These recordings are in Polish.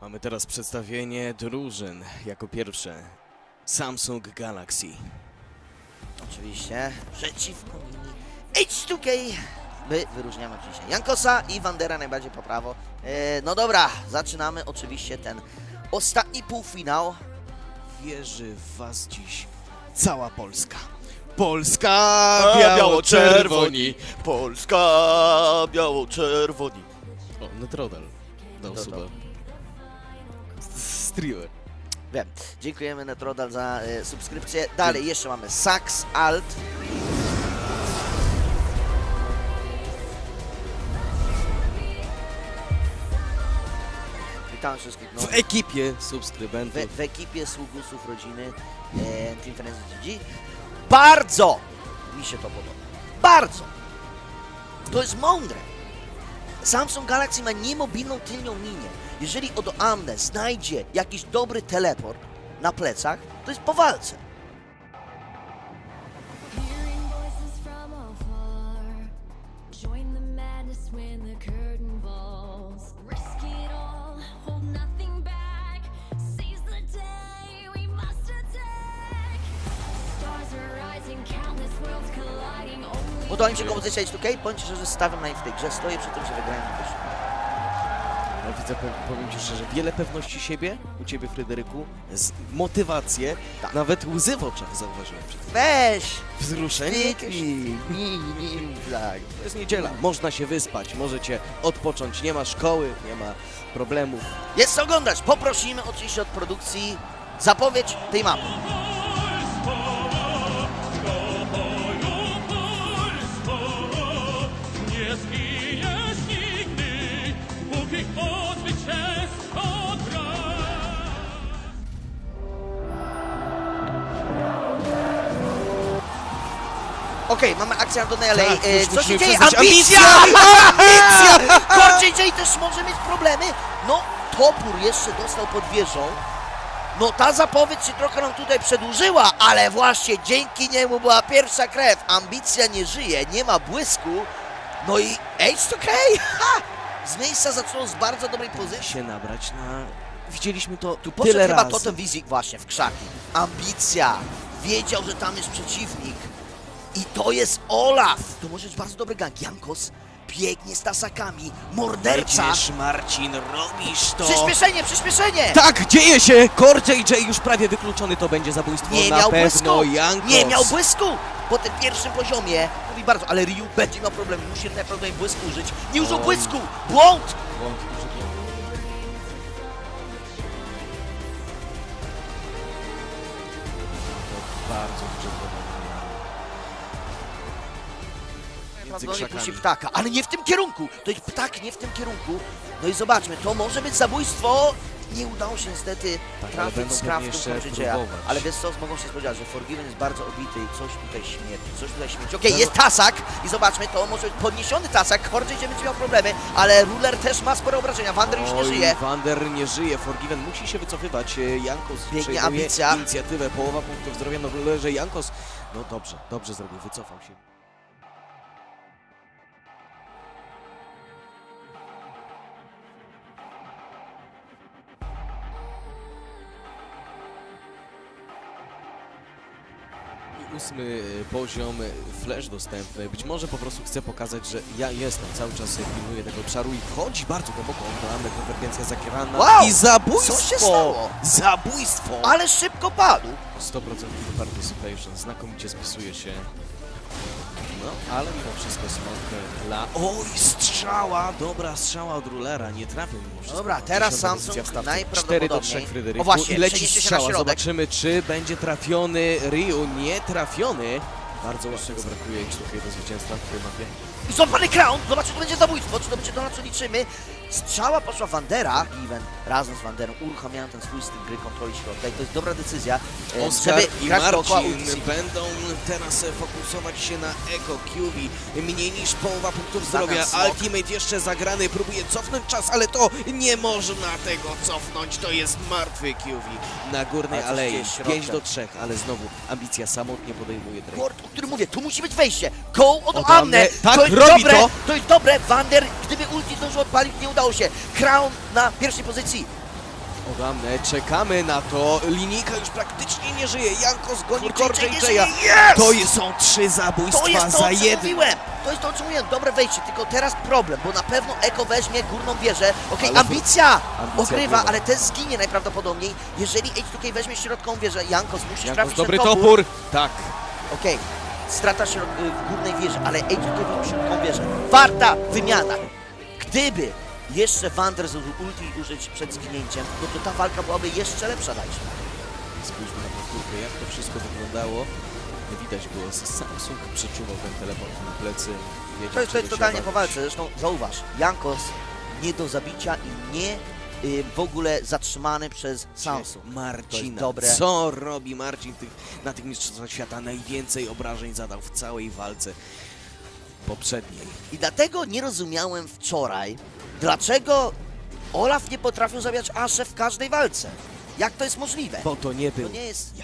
Mamy teraz przedstawienie drużyn. Jako pierwsze Samsung Galaxy. Oczywiście przeciwko nimi H2K. My wyróżniamy oczywiście Jankosa i Wandera najbardziej po prawo. E, no dobra, zaczynamy oczywiście ten ostatni półfinał. Wierzy w was dziś cała Polska. Polska biało-czerwoni. Polska biało-czerwoni. O, Netrodal dał Dodał. suba. Streamer. Wiem. Dziękujemy Netrodal za e, subskrypcję. Dalej jeszcze mamy Sax Alt. Witam wszystkich. W ekipie w, subskrybentów. w ekipie sługusów rodziny e, Team Frenzy GG. Bardzo mi się to podoba. Bardzo. To jest mądre. Samsung Galaxy ma niemobilną tylnią linię. Jeżeli Odo Amne znajdzie jakiś dobry teleport na plecach, to jest po walce. Podoba mi się kompozycja H2K, powiem Ci szczerze, stawiam na nich w tej grze, stoję przy tym, że wygrają na. Ja widzę, powiem Ci szczerze, wiele pewności siebie u Ciebie, Fryderyku, z motywację, Tak. nawet łzy w oczach zauważyłem przed chwilą. Weź! Wzruszenie jakieś. Nie, nie, tak. To jest niedziela, można się wyspać, możecie odpocząć, nie ma szkoły, nie ma problemów. Jest co oglądać. Poprosimy oczywiście od produkcji zapowiedź tej mapy. Okej, mamy akcję Antonella. Tak, e, już co się musimy dzieje? przyznać, Ambicja! Ambicja! Kurczę, J też może mieć problemy. No, topór jeszcze dostał pod wieżą. No, ta zapowiedź się trochę nam tutaj przedłużyła, ale właśnie dzięki niemu była pierwsza krew. Ambicja nie żyje, nie ma błysku. No i H2K! Ha! Z miejsca zaczęło z bardzo dobrej pozycji. się nabrać na... Widzieliśmy to Tu poszedł tyle chyba razy. totem wizji właśnie w krzaki. Ambicja. Wiedział, że tam jest przeciwnik. I to jest Olaf. To może być bardzo dobry gang. Jankos biegnie z tasakami. Morderca. Jedziesz, Marcin, robisz to! Przyspieszenie, przyspieszenie. Tak, dzieje się! Core JJ już prawie wykluczony, to będzie zabójstwo Nie na miał pewno. błysku. Jankos. Nie miał błysku. Po tym pierwszym poziomie. Mówi bardzo, ale Ryu będzie miał problem. Musi najprawdopodobniej błysku użyć. Nie użył błysku. Błąd. Błąd, duży błąd. Między Prawdopodobnie puści krzakami. ptaka, ale nie w tym kierunku. To jest ptak nie w tym kierunku. No i zobaczmy, to może być zabójstwo. Nie udało się niestety Tak, trafić z Korczydzieja. próbować. Ale wiesz co, mogą się spodziewać, że Forgiven jest bardzo obity i coś tutaj śmierci, coś tutaj śmierci. Okej, No. jest tasak i zobaczmy, to może być podniesiony tasak, Korczydzie będzie miał problemy, ale Ruler też ma spore obrażenia, Wander już nie żyje. Wander nie żyje, Forgiven musi się wycofywać. E, Jankos Biegnie ambicja. inicjatywę, połowa punktów zdrowia na rulerze. Jankos, no dobrze, dobrze zrobił, wycofał się. Ósmy e, poziom, e, flash dostępny. Być może po prostu chce pokazać, że ja jestem, cały czas e, pilnuję tego obszaru i wchodzi bardzo głęboko. Oglądamy konwergencja zakierana Wow! i zabójstwo! Co się stało? Zabójstwo! Ale szybko padł. 100% participation, znakomicie spisuje się. No, ale mimo wszystko smok dla... Oj, strzała! Dobra strzała od rulera, nie trafił mimo wszystko. Dobra, teraz Samsung pozycja w stawce. najprawdopodobniej- 4 do 3 Fryderyku. O właśnie, I leci przenieście się na strzała, środek. zobaczymy czy będzie trafiony Ryu. Nie trafiony. Bardzo łatwego brakuje ich słuchaj do zwycięstwa w tej mapie. I złapany Crown, zobaczcie, to będzie zabójstwo, czy to będzie to, na co liczymy. Strzała poszła Wandera, Even razem z Wanderą uruchamiają ten swój styl gry kontroli środka i to jest dobra decyzja, e, Oskar żeby i grać dookoła Marcin będą teraz e, fokusować się na Eko QB. Mniej niż połowa punktów Zamiast zdrowia. smok. Ultimate jeszcze zagrany, próbuje cofnąć czas, ale to nie można tego cofnąć. To jest martwy QB na górnej Ale coś alei. dzieje z środkiem. 5 do 3, ale znowu ambicja samotnie podejmuje Drake. Kord, o którym mówię, tu musi być wejście. Go od Od Amne. Amne. Tak, to jest robi dobre, to. jest dobre. Wander, gdyby ulti zdążył odpalić, nie udało się. Crown na pierwszej pozycji. Odamne, czekamy na to. Linijka już praktycznie nie żyje. Jankos goni Kurczę, Korczej nie Jaya. To jest- są trzy zabójstwa To jest to, za mówiłem! To jest to, o czym mówiłem. Dobre wejście, tylko teraz problem, bo na pewno Eko weźmie górną wieżę. Okej, Ale- ambicja! Ambicja Ogrywa, ale ten zginie najprawdopodobniej. Jeżeli H2K weźmie środkową wieżę, Jankos musi Jankos, trafić dobry topór. topór. Tak. Okej, strata środ- y, w górnej wieży, ale H2K wziął środkową wieżę. Warta wymiana! Gdyby jeszcze Wander zdążył ulti użyć przed zginięciem, no to ta walka byłaby jeszcze lepsza, dajcie. Spójrzmy na powtórkę, jak to wszystko wyglądało. Widać było, Samsung przeczuwał ten teleport na plecy. Wiedział, To jest, to jest totalnie po walce. Zresztą zauważ, Jankos nie do zabicia i nie y, w ogóle zatrzymany przez Samsung. Marcina. dobre. Co robi Marcin tych, na tych mistrzostwach świata? Najwięcej obrażeń zadał w całej walce poprzedniej. I dlatego nie rozumiałem wczoraj, dlaczego Olaf nie potrafił zabijać Ashe w każdej walce. Jak to jest możliwe? Bo to nie był To nie jest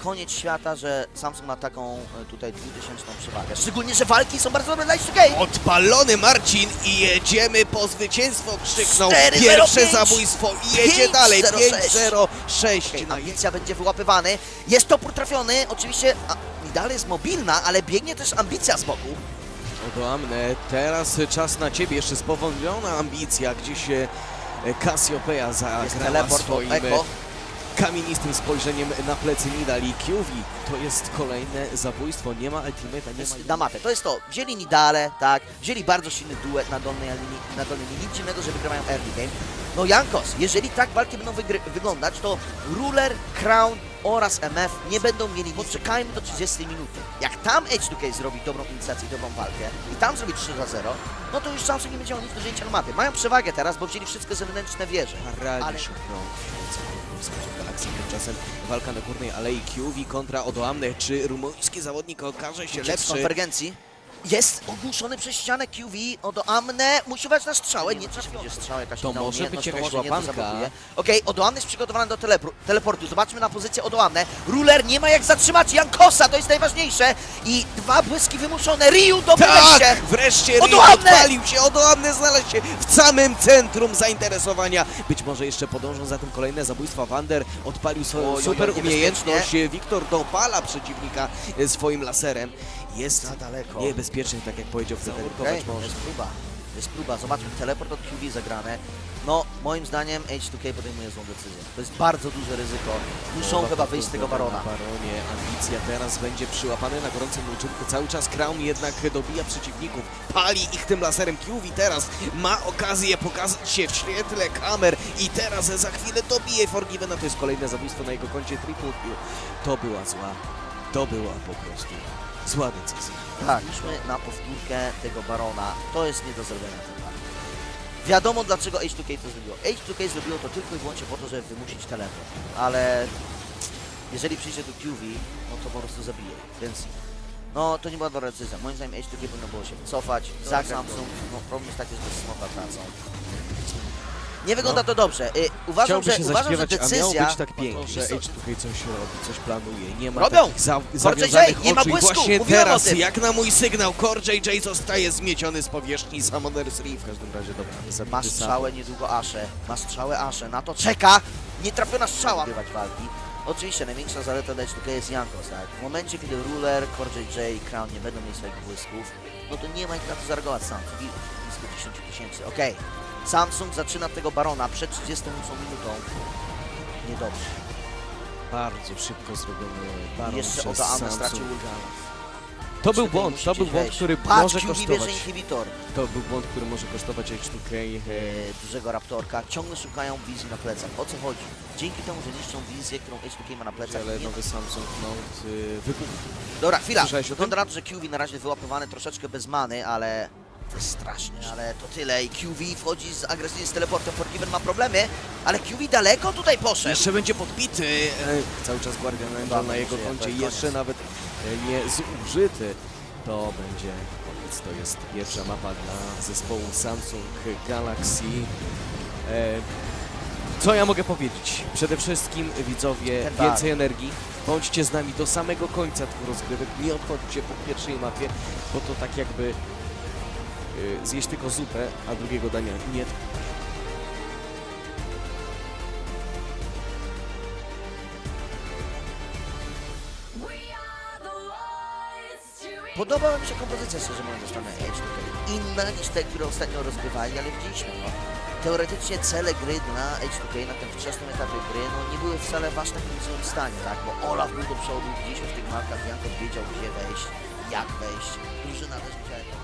koniec świata, że Samsung ma taką e, tutaj 2000 przewagę. Szczególnie, że walki są bardzo dobre dla H2K. Odpalony Marcin i jedziemy po zwycięstwo, krzyknął. 4-0-5. Pierwsze zabójstwo i jedzie 5-0-6. dalej. 5-0-6. Okej, No, ambicja będzie wyłapywany. Jest topór trafiony, oczywiście a, Nidal jest mobilna, ale biegnie też ambicja z boku. Odoamne, teraz czas na ciebie, jeszcze spowolniona ambicja, gdzie się Cassiopeia Jest zagrała swoim. Eko. Kamienistym spojrzeniem na plecy Nidali QV. To jest kolejne zabójstwo, nie ma ultimate'a, nie ma... na mapę. To jest to. Wzięli Nidale, tak, wzięli bardzo silny duet na dolnej linii, na dolnej linii. Nic dziwnego, że wygrywają early game. No Jankos, jeżeli tak walki będą wyglądać, to Ruler, Crown oraz MF nie będą mieli, poczekajmy do 30 minuty. Jak tam H2K zrobi dobrą inicjację i dobrą walkę i tam zrobi 3 za 0, no to już Samsung nie będzie miał nic do wzięcia na mapie. Mają przewagę teraz, bo wzięli wszystkie zewnętrzne wieże. Ale- krąg w Galaxy. Tymczasem walka na górnej alei QV kontra Odoamne. Czy rumuński zawodnik okaże się lepszy? konwergencji. Jest ogłuszony przez ścianę QV, odoamne, musi uważać na strzałę, nie trafi będzie strzała jakaś To inna może umiejętność, być to jakaś może nie, to łapanka. zablokuje. Okej, jest przygotowany do telepor- teleportu, zobaczmy na pozycję odoamne. Ruler nie ma jak zatrzymać Jankosa, to jest najważniejsze. I dwa błyski wymuszone, Ryu, dobre wejście. Tak! Wreszcie Rio Odoamne! odpalił się, Odoamne znalazł się w samym centrum zainteresowania. Być może jeszcze podążą za tym kolejne zabójstwa. Wander odpalił swoją Oj, super oj, umiejętność. Wiktor dopala przeciwnika e, swoim laserem. Jest Za daleko. Niebezpieczny, tak jak powiedział, Okej, nurkować może. jest próba. Jest próba, zobaczmy, teleport od QV zagrane. No, moim zdaniem H2K podejmuje złą decyzję. To jest bardzo duże ryzyko. Muszą chyba wyjść z tego barona. Na baronie ambicja teraz będzie przyłapany na gorącym uczynku. Cały czas Crown jednak dobija przeciwników. Pali ich tym laserem. QV teraz ma okazję pokazać się w świetle kamer i teraz za chwilę dobije Forgivena. To jest kolejne zabójstwo na jego koncie triple kill. To była zła. To była po prostu zła decyzja. Tak, idźmy na powtórkę tego Barona. To jest nie do zrobienia ten. Wiadomo dlaczego H2K to zrobiło. H2K zrobiło to tylko i wyłącznie po to, żeby wymusić teleport. Ale jeżeli przyjdzie do QV, no to po prostu zabije. Więc no to nie była dobra decyzja. Moim zdaniem H2K powinno było się wycofać. Za Samsung, no problem jest taki, że bez smoka tracą. Nie wygląda to dobrze. Y, uważam, Chciałby że, się uważam, że zaśpiewać, a miało decyzja... być tak pięknie, że Wiesz co, H2K coś robi, coś planuje. Nie ma Robią! takich za, J, nie ma oczu. I błysku, właśnie mówiłem o teraz, tym. jak na mój sygnał, Core JJ zostaje zmieciony z powierzchni Summoner's Reef. W każdym razie, dobra, Ma sam. strzałę niedługo Asze. Ma strzałę Asze. Na to czeka. Nietrafiona strzała. Wygrywać walki. Oczywiście największa zaleta dla H2K jest Jankos, tak? W momencie, kiedy Ruler, Core JJ i Crown nie będą mieli swoich błysków, no to nie ma ich na to zareagować. I Blisko 10 tysięcy. Okej. Samsung zaczyna tego Barona przed 38 minutą. Niedobrze. Bardzo szybko zrobiony I baron jeszcze przez Oda Ame Samsung. stracił Ulgana. To był H2K błąd, to był błąd, który może kosztować. inhibitor. To był błąd, który może kosztować H2K. e, e, dużego raptorka, ciągle szukają wizji na plecach. O co chodzi? Dzięki temu, że niszczą wizję, którą H2K ma na plecach, Ale nie nowy Samsung Note y, wybuchł. Dobra, chwila. Słyszałeś o tym? Że QV na razie wyłapywany troszeczkę bez many, ale strasznie. Ale to tyle i QV wchodzi z agresywnie z teleportem. Forgiven ma problemy, ale QV daleko tutaj poszedł. Jeszcze będzie podbity. E, cały czas Guardian Angel na jego koncie jeszcze nawet e, nie zużyty. To będzie koniec. To jest pierwsza mapa dla zespołu Samsung Galaxy. E, co ja mogę powiedzieć? Przede wszystkim widzowie, więcej energii. Bądźcie z nami do samego końca tych rozgrywek. Nie odchodźcie po pierwszej mapie, bo to tak jakby Y, zjeść tylko zupę, a drugiego dania nie. Podobała mi się kompozycja szczerze mówiąc ze strony Edge. Inna niż te, które ostatnio rozgrywali, ale widzieliśmy, no. Teoretycznie cele gry dla Edge na tym wczesnym etapie gry, no nie były wcale w aż takim stanie, tak? Bo Olaf był do przodu, widzieliśmy w tych mapkach, jak wiedział gdzie wejść, jak wejść, drużyna też wiedziała